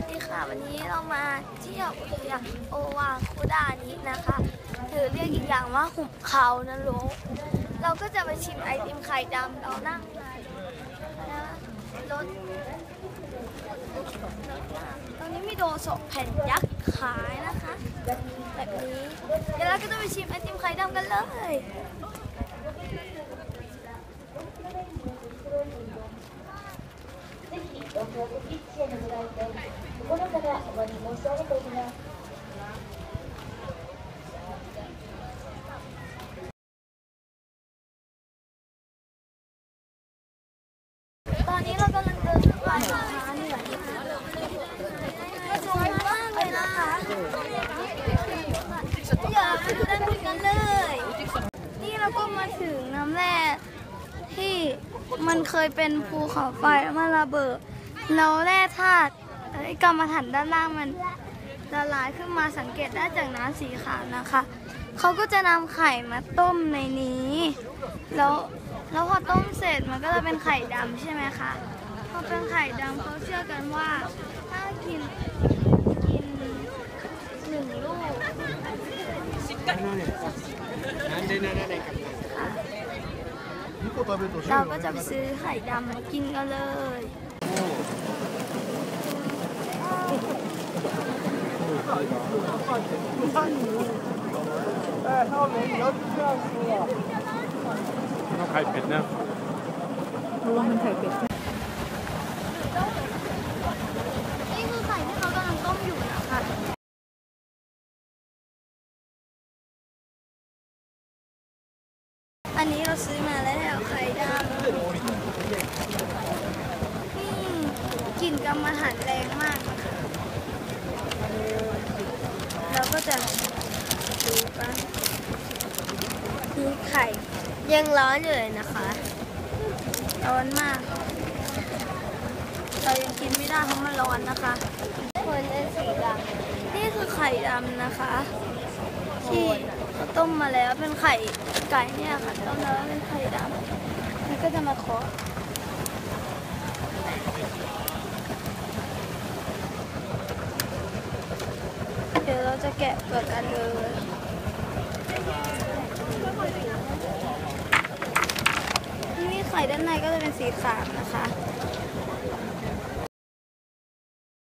สดีค่ะ วันนี้เรามาเที่ยวอุทยานโอวาคุดานินะคะหรือเรียกอีกอย่างว่าหุบเขานรกเราก็จะไปชิมไอติมไข่ดำเรานั่งในรถตอนนี้มีโดโซแผ่นยักษ์ขายนะคะ แบบนี้เดี๋ยวเราก็จะไปชิมไอติมไข่ดำกันเลย ひ東京コピッチへのご来店心からお詫び申し上げております ตอนนี้เรากำลังเดินขึ้นไปนะคะเหนื่อยสวยมากเลยนะคะอย่าไปดูด้านบนกันเลย นี่เราก็มาถึงน้ำแร่ที่มันเคยเป็นภูเขาไฟแล้วมันระเบิด เราวแร่ธาตุกรรมฐานด้านล่างมันละลายขึ้นมาสังเกตได้จากน้ำสีขาวนะคะ เขาก็จะนำไข่มาต้มในนี้ แล้วแล้วพอต้มเสร็จมันก็จะเป็นไข่ดำใช่ไหมคะพอเป็นไข่ดำเขาเชื่อกันว่า ถ้ากินกินหนึ่งลูกเราก็จะไปซื้อไข่ดำมากินกันเลย ต้องไข่เป็ดนะรวมเป็นไข่เป็ดนี่คือไข่ที่เขากำลังต้มอยู่นะคะอันนี้เราซื้อมาแล้วไข่ดำนี่กลิ่นกรรมฐานแรงมาก เราก็จะดูกันนี่ไข่ ยังร้อนอยู่เลยนะคะ ร้อนมาก เรายังกินไม่ได้เพราะมันร้อนนะคะคนเป็นสีดำนี่คือไข่ดำนะคะ ที่ต้มมาแล้วเป็นไข่ไก่เนี่ยค่ะต้มแล้วเป็นไข่ดำมันก็จะมาเคาะเดี๋ยวเรา จะแกะเปลือกกันเลยนี่ไข่ด้านในก็จะเป็นสีขาวนะคะ